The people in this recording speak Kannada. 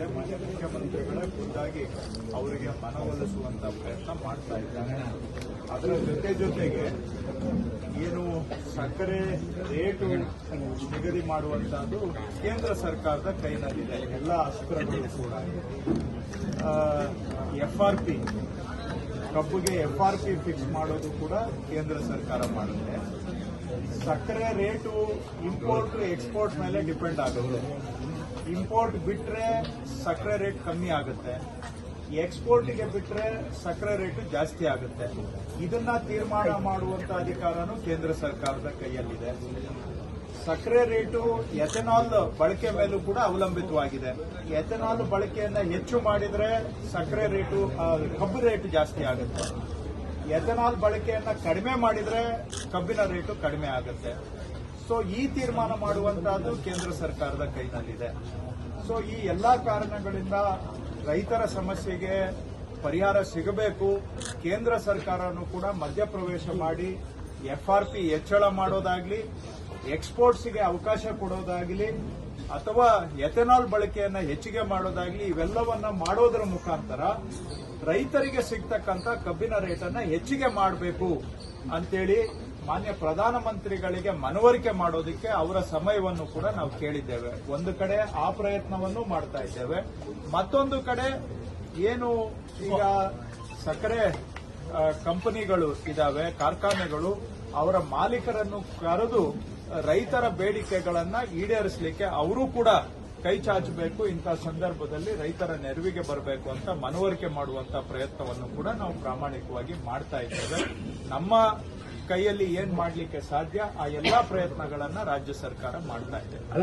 ಇದೆ. ಮುಖ್ಯಮಂತ್ರಿಗಳೇ ಖುದ್ದಾಗಿ ಅವರಿಗೆ ಮನವೊಲಿಸುವಂತ ಪ್ರಯತ್ನ ಮಾಡ್ತಾ ಇದ್ದಾರೆ. ಅದರ ಜೊತೆ ಜೊತೆಗೆ ಏನು ಸಕ್ಕರೆ ರೇಟು ನಿಗದಿ ಮಾಡುವಂತಹದ್ದು ಕೇಂದ್ರ ಸರ್ಕಾರದ ಕೈನಲ್ಲಿದೆ. ಎಲ್ಲ ಅಸ್ತ್ರಗಳು ಕೂಡ. ಎಫ್ ಆರ್ ಪಿ ಕಬ್ಬಿಗೆ ಎಫ್ ಆರ್ ಪಿ ಫಿಕ್ಸ್ ಮಾಡೋದು ಕೂಡ ಕೇಂದ್ರ ಸರ್ಕಾರ ಮಾಡುತ್ತೆ. ಸಕ್ಕರೆ ರೇಟು ಇಂಪೋರ್ಟ್ ಎಕ್ಸ್ಪೋರ್ಟ್ ಮೇಲೆ ಡಿಪೆಂಡ್ ಆಗುತ್ತೆ. ಇಂಪೋರ್ಟ್ ಬಿಟ್ಟರೆ ಸಕ್ಕರೆ ರೇಟ್ ಕಮ್ಮಿ ಆಗುತ್ತೆ. ಎಕ್ಸ್ಪೋರ್ಟ್ಗೆ ಬಿಟ್ಟರೆ ಸಕ್ಕರೆ ರೇಟು ಜಾಸ್ತಿ ಆಗುತ್ತೆ. ಇದನ್ನ ತೀರ್ಮಾನ ಮಾಡುವಂತ ಅಧಿಕಾರನು ಕೇಂದ್ರ ಸರ್ಕಾರದ ಕೈಯಲ್ಲಿದೆ. ಸಕ್ಕರೆ ರೇಟು ಎಥೆನಾಲ್ ಬಳಕೆ ಮೇಲೂ ಕೂಡ ಅವಲಂಬಿತವಾಗಿದೆ. ಎಥೆನಾಲ್ ಬಳಕೆಯನ್ನ ಹೆಚ್ಚು ಮಾಡಿದ್ರೆ ಸಕ್ಕರೆ ರೇಟು ಕಬ್ಬು ರೇಟು ಜಾಸ್ತಿ ಆಗುತ್ತೆ. ಎಥೆನಾಲ್ ಬಳಕೆಯನ್ನ ಕಡಿಮೆ ಮಾಡಿದ್ರೆ ಕಬ್ಬಿನ ರೇಟು ಕಡಿಮೆ ಆಗುತ್ತೆ. ಸೊ ಈ ತೀರ್ಮಾನ ಮಾಡುವಂತಹದ್ದು ಕೇಂದ್ರ ಸರ್ಕಾರದ ಕೈನಲ್ಲಿದೆ. ಸೊ ಈ ಎಲ್ಲಾ ಕಾರಣಗಳಿಂದ ರೈತರ ಸಮಸ್ಯೆಗೆ ಪರಿಹಾರ ಸಿಗಬೇಕು. ಕೇಂದ್ರ ಸರ್ಕಾರನೂ ಕೂಡ ಮಧ್ಯಪ್ರವೇಶ ಮಾಡಿ ಎಫ್ ಆರ್ ಪಿ ಹೆಚ್ಚಳ ಮಾಡೋದಾಗ್ಲಿ ಎಕ್ಸ್ಪೋರ್ಟ್ಸ್ಗೆ ಅವಕಾಶ ಕೊಡೋದಾಗಲಿ ಅಥವಾ ಎಥೆನಾಲ್ ಬಳಕೆಯನ್ನು ಹೆಚ್ಚಿಗೆ ಮಾಡೋದಾಗಲಿ ಇವೆಲ್ಲವನ್ನ ಮಾಡೋದರ ಮುಖಾಂತರ ರೈತರಿಗೆ ಸಿಗ್ತಕ್ಕಂಥ ಕಬ್ಬಿನ ರೇಟನ್ನ ಹೆಚ್ಚಿಗೆ ಮಾಡಬೇಕು ಅಂತೇಳಿ ಮಾನ್ಯ ಪ್ರಧಾನಮಂತ್ರಿಗಳಿಗೆ ಮನವರಿಕೆ ಮಾಡೋದಕ್ಕೆ ಅವರ ಸಮಯವನ್ನು ಕೂಡ ನಾವು ಕೇಳಿದ್ದೇವೆ. ಒಂದು ಕಡೆ ಆ ಪ್ರಯತ್ನವನ್ನು ಮಾಡ್ತಾ ಇದ್ದೇವೆ. ಮತ್ತೊಂದು ಕಡೆ ಏನು ಈಗ ಸಕ್ಕರೆ ಕಂಪನಿಗಳು ಇದಾವೆ, ಕಾರ್ಖಾನೆಗಳು ಅವರ ಮಾಲೀಕರನ್ನು ಕರೆದು ರೈತರ ಬೇಡಿಕೆಗಳನ್ನ ಈಡೇರಿಸಲಿಕ್ಕೆ ಅವರು ಕೂಡ ಕೈ ಚಾಚಬೇಕು. ಇಂಥ ಸಂದರ್ಭದಲ್ಲಿ ರೈತರ ನೆರವಿಗೆ ಬರಬೇಕು ಅಂತ ಮನವರಿಕೆ ಮಾಡುವಂತ ಪ್ರಯತ್ನವನ್ನು ಕೂಡ ನಾವು ಪ್ರಾಮಾಣಿಕವಾಗಿ ಮಾಡ್ತಾ ಇದ್ದೇವೆ. ನಮ್ಮ ಕೈಯಲ್ಲಿ ಏನ್ ಮಾಡಲಿಕ್ಕೆ ಸಾಧ್ಯ? ಆ ಎಲ್ಲಾ ಪ್ರಯತ್ನಗಳನ್ನ ರಾಜ್ಯ ಸರ್ಕಾರ ಮಾಡ್ತಾ ಇದೆ.